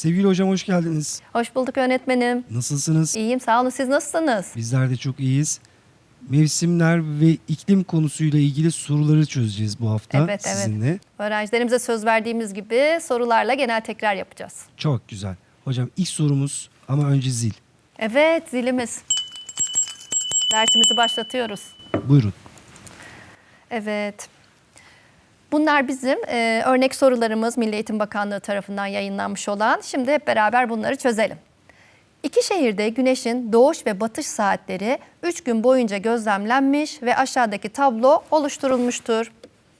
Sevgili hocam hoş geldiniz. Hoş bulduk yönetmenim. Nasılsınız? İyiyim sağ olun siz nasılsınız? Bizler de çok iyiyiz. Mevsimler ve iklim konusuyla ilgili soruları çözeceğiz bu hafta Evet, evet. sizinle. Öğrencilerimize söz verdiğimiz gibi sorularla genel tekrar yapacağız. Çok güzel. Hocam ilk sorumuz ama önce zil. Evet zilimiz. Dersimizi başlatıyoruz. Buyurun. Evet. Bunlar bizim e, örnek sorularımız Milli Eğitim Bakanlığı tarafından yayınlanmış olan. Şimdi hep beraber bunları çözelim. İki şehirde güneşin doğuş ve batış saatleri 3 gün boyunca gözlemlenmiş ve aşağıdaki tablo oluşturulmuştur.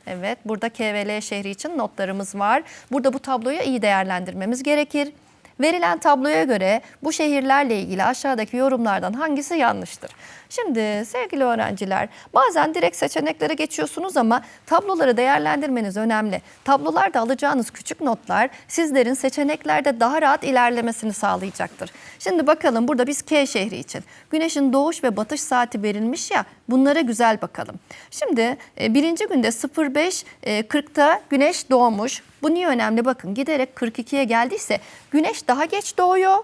Evet, burada K ve L şehri için notlarımız var. Burada bu tabloyu iyi değerlendirmemiz gerekir. Verilen tabloya göre bu şehirlerle ilgili aşağıdaki yorumlardan hangisi yanlıştır? Şimdi sevgili öğrenciler bazen direkt seçeneklere geçiyorsunuz ama tabloları değerlendirmeniz önemli. Tablolarda alacağınız küçük notlar sizlerin seçeneklerde daha rahat ilerlemesini sağlayacaktır. Şimdi bakalım burada biz K şehri için güneşin doğuş ve batış saati verilmiş ya bunlara güzel bakalım. Şimdi e, birinci günde 05.40'ta güneş doğmuş. Bu niye önemli bakın giderek 42'ye geldiyse güneş daha geç doğuyor.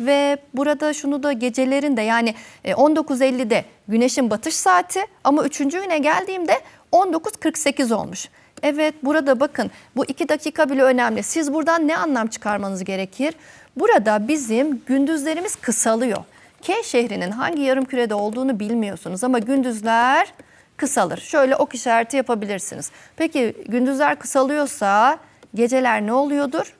Ve burada şunu da gecelerin de yani e, 19.50'de güneşin batış saati ama 3. güne geldiğimde 19.48 olmuş. Evet burada bakın bu iki dakika bile önemli. Siz buradan ne anlam çıkarmanız gerekir? Burada bizim gündüzlerimiz kısalıyor. K şehrinin hangi yarım kürede olduğunu bilmiyorsunuz ama gündüzler kısalır. Şöyle ok işareti yapabilirsiniz. Peki gündüzler kısalıyorsa geceler ne oluyordur?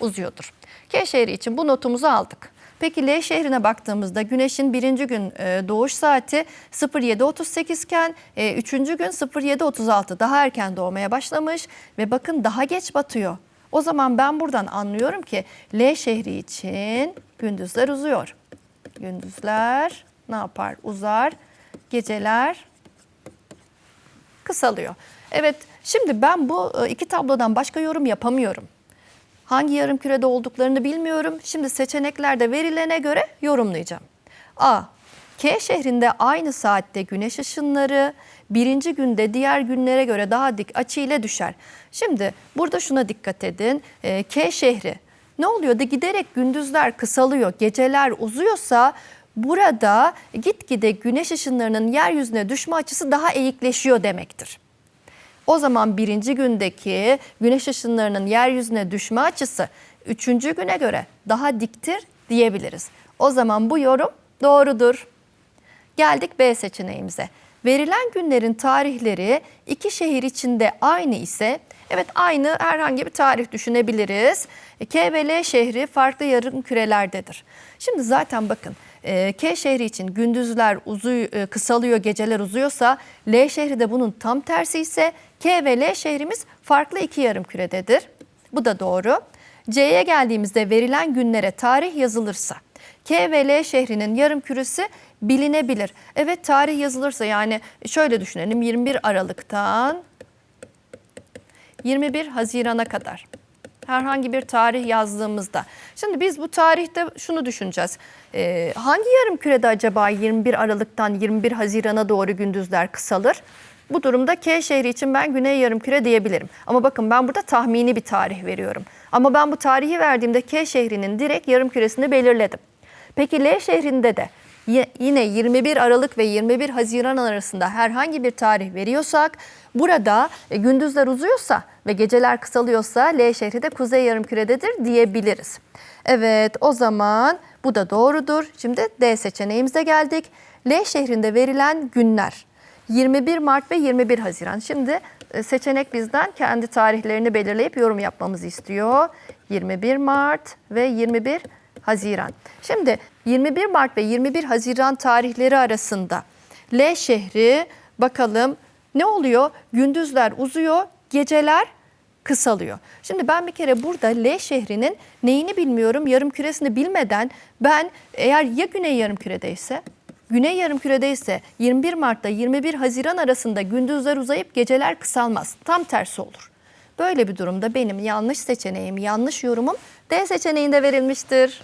Uzuyordur. K şehri için bu notumuzu aldık. Peki L şehrine baktığımızda güneşin birinci gün e, doğuş saati 07.38 iken e, üçüncü gün 07.36 daha erken doğmaya başlamış ve bakın daha geç batıyor. O zaman ben buradan anlıyorum ki L şehri için gündüzler uzuyor. Gündüzler ne yapar? Uzar. Geceler kısalıyor. Evet şimdi ben bu e, iki tablodan başka yorum yapamıyorum. Hangi yarım kürede olduklarını bilmiyorum. Şimdi seçeneklerde verilene göre yorumlayacağım. A. K şehrinde aynı saatte güneş ışınları birinci günde diğer günlere göre daha dik açı ile düşer. Şimdi burada şuna dikkat edin. E, K şehri ne oluyor da giderek gündüzler kısalıyor, geceler uzuyorsa burada gitgide güneş ışınlarının yeryüzüne düşme açısı daha eğikleşiyor demektir. O zaman birinci gündeki güneş ışınlarının yeryüzüne düşme açısı üçüncü güne göre daha diktir diyebiliriz. O zaman bu yorum doğrudur. Geldik B seçeneğimize. Verilen günlerin tarihleri iki şehir içinde aynı ise evet aynı herhangi bir tarih düşünebiliriz. K ve L şehri farklı yarım kürelerdedir. Şimdi zaten bakın e, K şehri için gündüzler uzuyor, e, kısalıyor, geceler uzuyorsa L şehri de bunun tam tersi ise K ve L şehrimiz farklı iki yarım kürededir. Bu da doğru. C'ye geldiğimizde verilen günlere tarih yazılırsa K ve L şehrinin yarım küresi bilinebilir. Evet tarih yazılırsa yani şöyle düşünelim 21 Aralık'tan 21 Haziran'a kadar herhangi bir tarih yazdığımızda. Şimdi biz bu tarihte şunu düşüneceğiz. Ee, hangi yarım kürede acaba 21 Aralık'tan 21 Haziran'a doğru gündüzler kısalır? Bu durumda K şehri için ben güney yarım küre diyebilirim. Ama bakın ben burada tahmini bir tarih veriyorum. Ama ben bu tarihi verdiğimde K şehrinin direkt yarım küresini belirledim. Peki L şehrinde de yine 21 Aralık ve 21 Haziran arasında herhangi bir tarih veriyorsak burada e, gündüzler uzuyorsa ve geceler kısalıyorsa L şehri de kuzey yarımkürededir diyebiliriz. Evet o zaman bu da doğrudur. Şimdi D seçeneğimize geldik. L şehrinde verilen günler 21 Mart ve 21 Haziran. Şimdi e, seçenek bizden kendi tarihlerini belirleyip yorum yapmamızı istiyor. 21 Mart ve 21 Haziran. Şimdi 21 Mart ve 21 Haziran tarihleri arasında L şehri bakalım ne oluyor? Gündüzler uzuyor, geceler kısalıyor. Şimdi ben bir kere burada L şehrinin neyini bilmiyorum, yarım küresini bilmeden ben eğer ya güney yarım küredeyse Güney yarımkürede ise 21 Mart'ta 21 Haziran arasında gündüzler uzayıp geceler kısalmaz. Tam tersi olur. Böyle bir durumda benim yanlış seçeneğim, yanlış yorumum D seçeneğinde verilmiştir.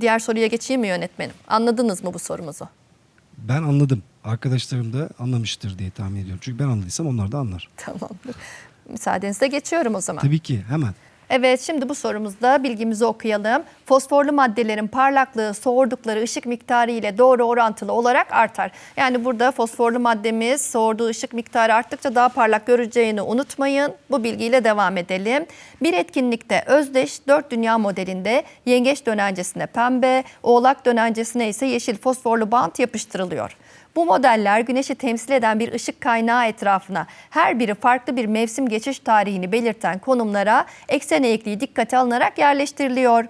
Diğer soruya geçeyim mi yönetmenim? Anladınız mı bu sorumuzu? Ben anladım. Arkadaşlarım da anlamıştır diye tahmin ediyorum. Çünkü ben anladıysam onlar da anlar. Tamamdır. Müsaadenizle geçiyorum o zaman. Tabii ki hemen. Evet şimdi bu sorumuzda bilgimizi okuyalım. Fosforlu maddelerin parlaklığı soğurdukları ışık miktarı ile doğru orantılı olarak artar. Yani burada fosforlu maddemiz soğurduğu ışık miktarı arttıkça daha parlak göreceğini unutmayın. Bu bilgiyle devam edelim. Bir etkinlikte özdeş 4 dünya modelinde yengeç dönencesine pembe, oğlak dönencesine ise yeşil fosforlu bant yapıştırılıyor. Bu modeller güneşi temsil eden bir ışık kaynağı etrafına her biri farklı bir mevsim geçiş tarihini belirten konumlara eksen eğikliği dikkate alınarak yerleştiriliyor.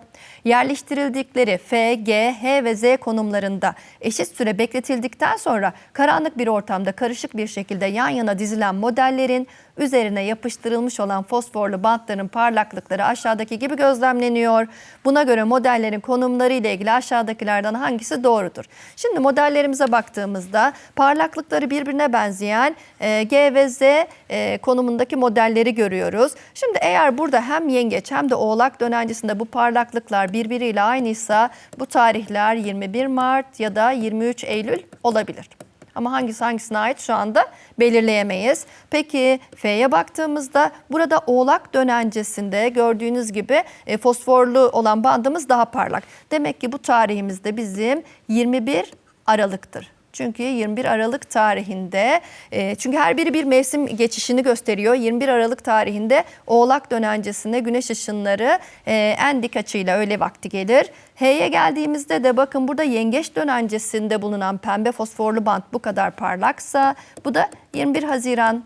Yerleştirildikleri F, G, H ve Z konumlarında eşit süre bekletildikten sonra karanlık bir ortamda karışık bir şekilde yan yana dizilen modellerin üzerine yapıştırılmış olan fosforlu bantların parlaklıkları aşağıdaki gibi gözlemleniyor. Buna göre modellerin konumları ile ilgili aşağıdakilerden hangisi doğrudur? Şimdi modellerimize baktığımızda parlaklıkları birbirine benzeyen e, G ve Z e, konumundaki modelleri görüyoruz. Şimdi eğer burada hem yengeç hem de oğlak dönencesinde bu parlaklıklar birbiriyle aynıysa bu tarihler 21 Mart ya da 23 Eylül olabilir. Ama hangisi hangisine ait şu anda belirleyemeyiz. Peki F'ye baktığımızda burada oğlak dönencesinde gördüğünüz gibi e, fosforlu olan bandımız daha parlak. Demek ki bu tarihimizde bizim 21 Aralık'tır. Çünkü 21 Aralık tarihinde e, çünkü her biri bir mevsim geçişini gösteriyor. 21 Aralık tarihinde Oğlak dönencesine güneş ışınları e, en dik açıyla öğle vakti gelir. H'ye geldiğimizde de bakın burada yengeç dönencesinde bulunan pembe fosforlu bant bu kadar parlaksa bu da 21 Haziran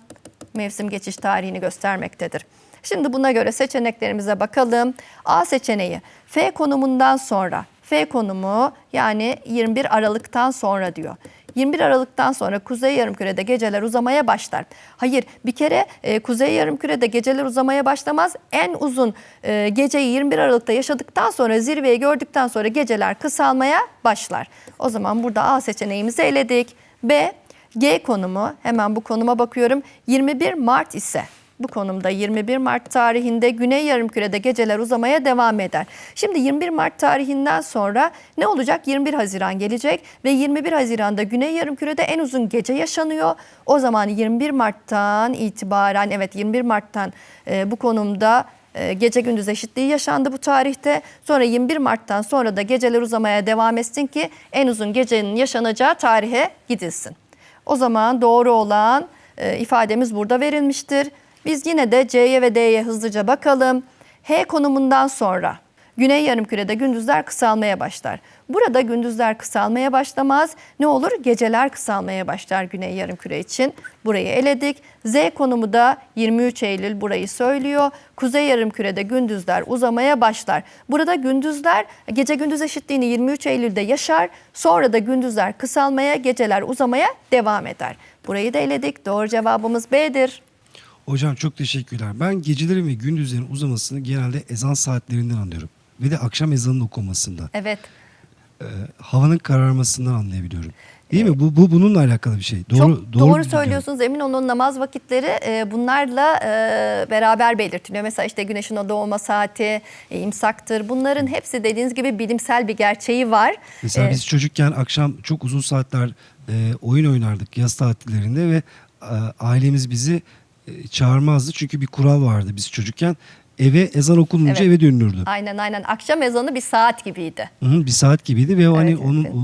mevsim geçiş tarihini göstermektedir. Şimdi buna göre seçeneklerimize bakalım. A seçeneği F konumundan sonra F konumu yani 21 Aralık'tan sonra diyor. 21 Aralık'tan sonra Kuzey Yarımküre'de geceler uzamaya başlar. Hayır bir kere e, Kuzey Yarımküre'de geceler uzamaya başlamaz. En uzun e, geceyi 21 Aralık'ta yaşadıktan sonra zirveyi gördükten sonra geceler kısalmaya başlar. O zaman burada A seçeneğimizi eledik. B G konumu hemen bu konuma bakıyorum 21 Mart ise bu konumda 21 Mart tarihinde Güney Yarımküre'de geceler uzamaya devam eder. Şimdi 21 Mart tarihinden sonra ne olacak? 21 Haziran gelecek ve 21 Haziran'da Güney Yarımküre'de en uzun gece yaşanıyor. O zaman 21 Mart'tan itibaren evet 21 Mart'tan e, bu konumda e, gece gündüz eşitliği yaşandı bu tarihte. Sonra 21 Mart'tan sonra da geceler uzamaya devam etsin ki en uzun gecenin yaşanacağı tarihe gidilsin. O zaman doğru olan e, ifademiz burada verilmiştir. Biz yine de C'ye ve D'ye hızlıca bakalım. H konumundan sonra Güney Yarımküre'de gündüzler kısalmaya başlar. Burada gündüzler kısalmaya başlamaz. Ne olur? Geceler kısalmaya başlar Güney Yarımküre için. Burayı eledik. Z konumu da 23 Eylül burayı söylüyor. Kuzey Yarımküre'de gündüzler uzamaya başlar. Burada gündüzler gece gündüz eşitliğini 23 Eylül'de yaşar. Sonra da gündüzler kısalmaya, geceler uzamaya devam eder. Burayı da eledik. Doğru cevabımız B'dir. Hocam çok teşekkürler. Ben gecelerin ve gündüzlerin uzamasını genelde ezan saatlerinden anlıyorum. Ve de akşam ezanının okunmasında. Evet. Ee, havanın kararmasından anlayabiliyorum. Değil mi? Bu, bu bununla alakalı bir şey. Doğru, Çok doğru, doğru, söylüyorsunuz. Emin olun namaz vakitleri e, bunlarla e, beraber belirtiliyor. Mesela işte güneşin o doğma saati, e, imsaktır. Bunların hepsi dediğiniz gibi bilimsel bir gerçeği var. Mesela E, biz çocukken akşam çok uzun saatler e, oyun oynardık yaz tatillerinde ve e, ailemiz bizi çağırmazdı. Çünkü bir kural vardı biz çocukken. Eve ezan okununca Evet. eve dönülürdü. Aynen aynen. Akşam ezanı bir saat gibiydi. Hı hı, bir saat gibiydi ve hani Evet, onun evet. o-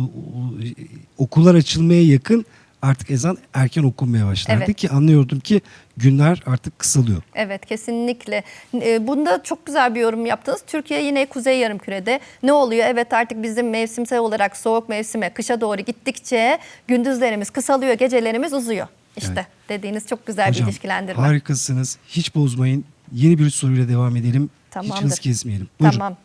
o- okullar açılmaya yakın artık ezan erken okunmaya başlardı Evet. ki anlıyordum ki günler artık kısalıyor. Evet kesinlikle. E, Bunda çok güzel bir yorum yaptınız. Türkiye yine kuzey yarımkürede. Ne oluyor? Evet artık bizim mevsimsel olarak soğuk mevsime, kışa doğru gittikçe gündüzlerimiz kısalıyor, gecelerimiz uzuyor. İşte Evet. dediğiniz çok güzel Hocam bir ilişkilendirme. harikasınız. Hiç bozmayın. Yeni bir soruyla devam edelim. Hiç Tamamdır. hız kesmeyelim. Buyurun. Tamam.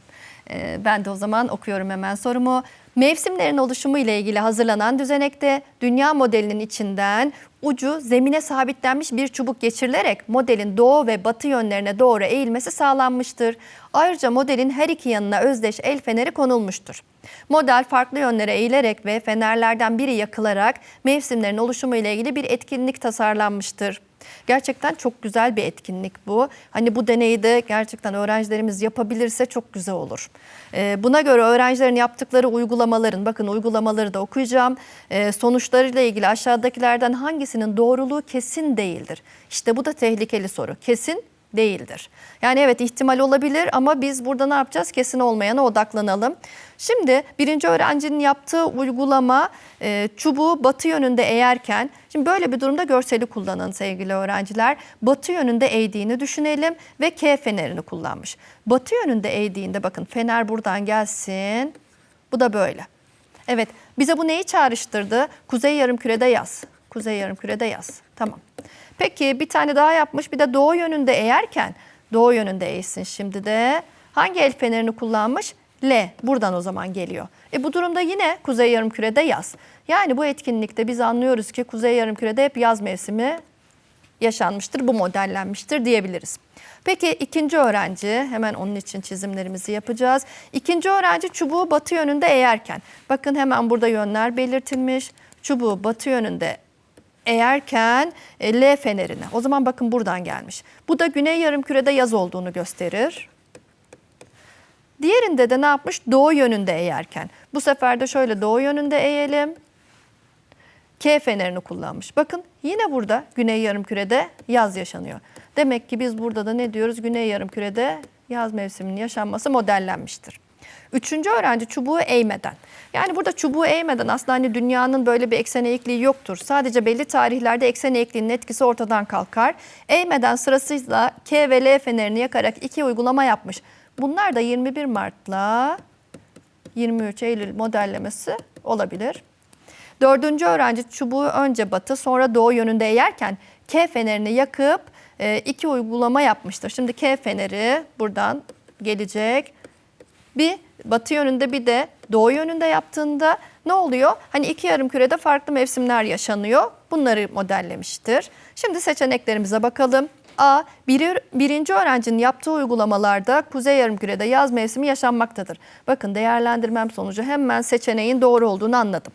Ee, ben de o zaman okuyorum hemen sorumu. Mevsimlerin oluşumu ile ilgili hazırlanan düzenekte dünya modelinin içinden ucu zemine sabitlenmiş bir çubuk geçirilerek modelin doğu ve batı yönlerine doğru eğilmesi sağlanmıştır. Ayrıca modelin her iki yanına özdeş el feneri konulmuştur. Model farklı yönlere eğilerek ve fenerlerden biri yakılarak mevsimlerin oluşumu ile ilgili bir etkinlik tasarlanmıştır. Gerçekten çok güzel bir etkinlik bu. Hani bu deneyi de gerçekten öğrencilerimiz yapabilirse çok güzel olur. Ee, buna göre öğrencilerin yaptıkları uygulamaların, bakın uygulamaları da okuyacağım. Ee, sonuçlarıyla ilgili aşağıdakilerden hangisinin doğruluğu kesin değildir? İşte bu da tehlikeli soru. Kesin değildir. Yani evet ihtimal olabilir ama biz burada ne yapacağız? Kesin olmayana odaklanalım. Şimdi birinci öğrencinin yaptığı uygulama e, çubuğu batı yönünde eğerken, şimdi böyle bir durumda görseli kullanın sevgili öğrenciler. Batı yönünde eğdiğini düşünelim ve K fenerini kullanmış. Batı yönünde eğdiğinde bakın fener buradan gelsin. Bu da böyle. Evet bize bu neyi çağrıştırdı? Kuzey yarımkürede yaz. Kuzey yarımkürede yaz. Tamam. Peki bir tane daha yapmış bir de doğu yönünde eğerken doğu yönünde eğsin şimdi de. Hangi el fenerini kullanmış? L. Buradan o zaman geliyor. E bu durumda yine kuzey yarımkürede yaz. Yani bu etkinlikte biz anlıyoruz ki kuzey yarımkürede hep yaz mevsimi yaşanmıştır, bu modellenmiştir diyebiliriz. Peki ikinci öğrenci, hemen onun için çizimlerimizi yapacağız. İkinci öğrenci çubuğu batı yönünde eğerken, bakın hemen burada yönler belirtilmiş. Çubuğu batı yönünde eğerken e, L fenerine. O zaman bakın buradan gelmiş. Bu da güney yarımkürede yaz olduğunu gösterir. Diğerinde de ne yapmış? Doğu yönünde eğerken. Bu sefer de şöyle doğu yönünde eğelim. K fenerini kullanmış. Bakın yine burada güney yarımkürede yaz yaşanıyor. Demek ki biz burada da ne diyoruz? Güney yarımkürede yaz mevsiminin yaşanması modellenmiştir. Üçüncü öğrenci çubuğu eğmeden. Yani burada çubuğu eğmeden aslında hani dünyanın böyle bir eksen eğikliği yoktur. Sadece belli tarihlerde eksen eğikliğinin etkisi ortadan kalkar. Eğmeden sırasıyla K ve L fenerini yakarak iki uygulama yapmış. Bunlar da 21 Mart'la 23 Eylül modellemesi olabilir. Dördüncü öğrenci çubuğu önce batı sonra doğu yönünde eğerken K fenerini yakıp e, iki uygulama yapmıştır. Şimdi K feneri buradan gelecek. Bir batı yönünde bir de doğu yönünde yaptığında ne oluyor? Hani iki yarım kürede farklı mevsimler yaşanıyor. Bunları modellemiştir. Şimdi seçeneklerimize bakalım. A. Biri, birinci öğrencinin yaptığı uygulamalarda kuzey yarımkürede yaz mevsimi yaşanmaktadır. Bakın değerlendirmem sonucu hemen seçeneğin doğru olduğunu anladım.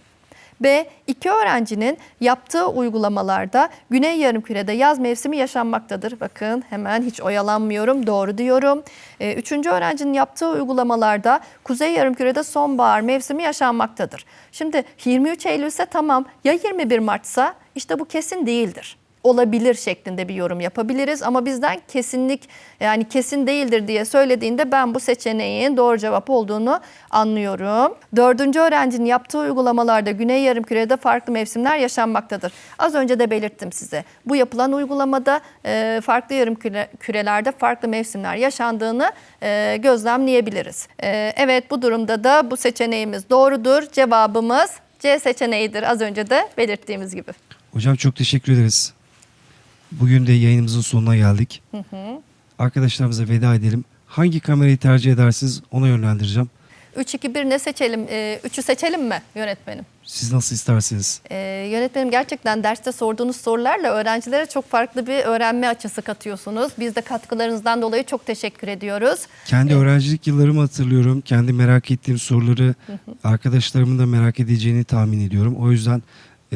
B. iki öğrencinin yaptığı uygulamalarda güney yarımkürede yaz mevsimi yaşanmaktadır. Bakın hemen hiç oyalanmıyorum doğru diyorum. E, üçüncü öğrencinin yaptığı uygulamalarda kuzey yarımkürede sonbahar mevsimi yaşanmaktadır. Şimdi 23 Eylül ise tamam ya 21 Mart'sa işte bu kesin değildir olabilir şeklinde bir yorum yapabiliriz ama bizden kesinlik yani kesin değildir diye söylediğinde ben bu seçeneğin doğru cevap olduğunu anlıyorum. Dördüncü öğrencinin yaptığı uygulamalarda güney yarımkürede farklı mevsimler yaşanmaktadır. Az önce de belirttim size. Bu yapılan uygulamada e, farklı yarımkürelerde farklı mevsimler yaşandığını e, gözlemleyebiliriz. E, evet bu durumda da bu seçeneğimiz doğrudur. Cevabımız C seçeneğidir az önce de belirttiğimiz gibi. Hocam çok teşekkür ederiz. Bugün de yayınımızın sonuna geldik. Arkadaşlarımıza veda edelim. Hangi kamerayı tercih edersiniz ona yönlendireceğim. 3 2 1 ne seçelim? 3'ü seçelim mi yönetmenim? Siz nasıl isterseniz. Ee, yönetmenim gerçekten derste sorduğunuz sorularla öğrencilere çok farklı bir öğrenme açısı katıyorsunuz. Biz de katkılarınızdan dolayı çok teşekkür ediyoruz. Kendi öğrencilik yıllarımı hatırlıyorum. Kendi merak ettiğim soruları arkadaşlarımın da merak edeceğini tahmin ediyorum. O yüzden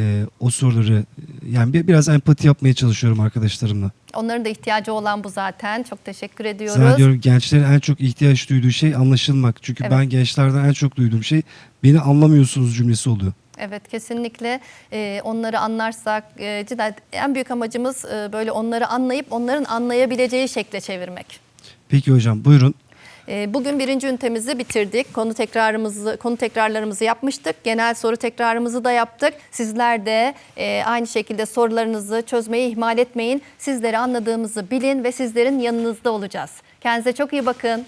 e, o soruları yani bir, biraz empati yapmaya çalışıyorum arkadaşlarımla. Onların da ihtiyacı olan bu zaten. Çok teşekkür ediyoruz. Zannediyorum gençlerin en çok ihtiyaç duyduğu şey anlaşılmak. Çünkü Evet. ben gençlerden en çok duyduğum şey beni anlamıyorsunuz cümlesi oluyor. Evet kesinlikle Ee, onları anlarsak e, cidden en büyük amacımız e, böyle onları anlayıp onların anlayabileceği şekle çevirmek. Peki hocam buyurun. Ee, Bugün birinci ünitemizi bitirdik. Konu tekrarımızı, konu tekrarlarımızı yapmıştık. Genel soru tekrarımızı da yaptık. Sizler de e, aynı şekilde sorularınızı çözmeyi ihmal etmeyin. Sizleri anladığımızı bilin ve sizlerin yanınızda olacağız. Kendinize çok iyi bakın.